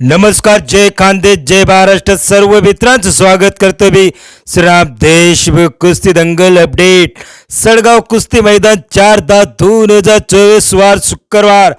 नमस्कार जय खांदे जय महाराष्ट्र सर्व मित्रांचं स्वागत करतो मी. श्रीराम देशमुख कुस्ती दंगल अपडेट सडगाव कुस्ती मैदान चार दहा दोन हजार चोवीस वार शुक्रवार.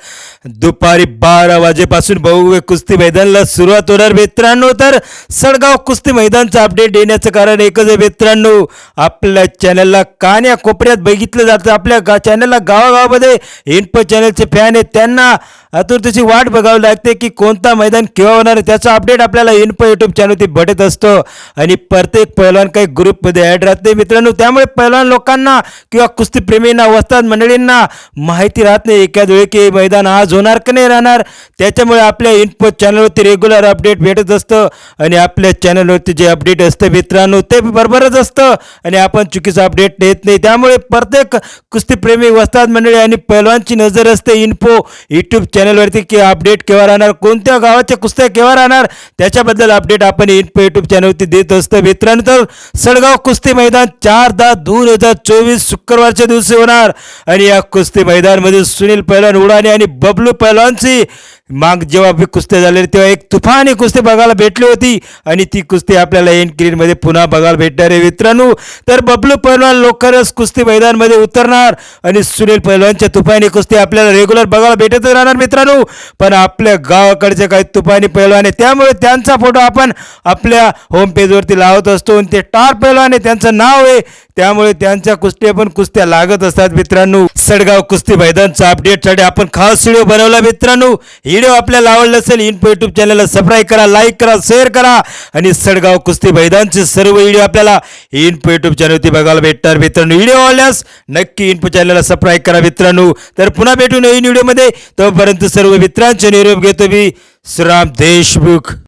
दुपारी बारा वाजेपासून भव्य कुस्ती मैदानाला सुरुवात होणार मित्रांनो. तर सडगाव कुस्ती मैदानचं अपडेट देण्याचं कारण एकच आहे मित्रांनो. आपल्या चॅनलला कान्या कोपऱ्यात बघितलं जातं. आपल्या गा चॅनलला गावागावामध्ये इन्फो चॅनलचे फॅन आहेत. त्यांना आतुरतेची वाट बघावी लागते की कोणता मैदान केव्हा होणार आहे. त्याचा अपडेट आपल्याला इन्फो यूट्यूब चॅनलवरती भेटत असतो. आणि प्रत्येक पैलवान काही ग्रुपमध्ये ॲड राहते मित्रांनो. त्यामुळे पैलवान लोकांना किंवा कुस्तीप्रेमींना वस्ताद मंडळींना माहिती राहत नाही. एखाद वेळी की मैदान आज होणार का नाही राहणार? त्याच्यामुळे आपल्या इन्फो चॅनलवरती रेग्युलर अपडेट भेटत असतं आणि आपल्या चॅनलवरती जे अपडेट असतं मित्रांनो ते बरोबरच असतं आणि आपण चुकीचं अपडेट देत नाही. त्यामुळे प्रत्येक कुस्तीप्रेमी वस्ताद मंडळी आणि पैलवानची नजर असते इन्फो यूट्यूब चॅनलवरती की अपडेट केव्हा राहणार कोणत्या गावाच्या कुस्त्या केव्हा राहणार? त्याच्याबद्दल अपडेट आपण इन्फो यूट्यूब चॅनलवरती देत असतो मित्रांनो. तर सडगाव कुस्ती मैदान चार दहा दोन हजार चोवीस शुक्रवारच्या दिवशी होणार. आणि या कुस्ती मैदानमध्ये सुनील पैलवान उडाणे आणि बबलू पैलवानची मग जेव्हा बी कुस्त्या झालेली तेव्हा एक तुफानी कुस्ती बघायला भेटली होती. आणि ती कुस्ती आपल्याला एनमध्ये पुन्हा बघायला भेटणार आहे मित्रांनो तर बबलू पैलवान लवकरच कुस्ती मैदानमध्ये उतरणार. आणि सुनील पैलवानच्या तुफानी कुस्ती आपल्याला रेग्युलर बघायला भेटतच राहणार मित्रांनो. पण आपल्या गावाकडचे काही तुफानी पैलवान आहे त्यामुळे त्यांचा फोटो आपण आपल्या होम पेजवरती लावत असतो. आणि ते टार पैलवान आहे त्यांचं नाव आहे. त्यामुळे त्यांच्या कुस्त्या पण कुस्त्या लागत असतात मित्रांनो. सडगाव कुस्ती मैदानचा अपडेटसाठी आपण खास व्हिडिओ बनवला मित्रांनो. व्हिडिओ आपल्याला आवडला असेल इन्फो युट्यूब चॅनलला सबस्क्राईब करा लाईक करा शेअर करा. आणि सडगाव कुस्ती मैदानचे सर्व व्हिडिओ आपल्याला इन्फो युट्यूब चॅनलवरती बघायला भेटणार मित्रांनो व्हिडिओ आवडल्यास नक्की इन्फो चॅनलला सबस्क्राईब करा मित्रांनो. तर पुन्हा भेटू नवीन व्हिडिओमध्ये. तोपर्यंत सर्व मित्रांचे निरोप घेतो मी श्राम देशमुख.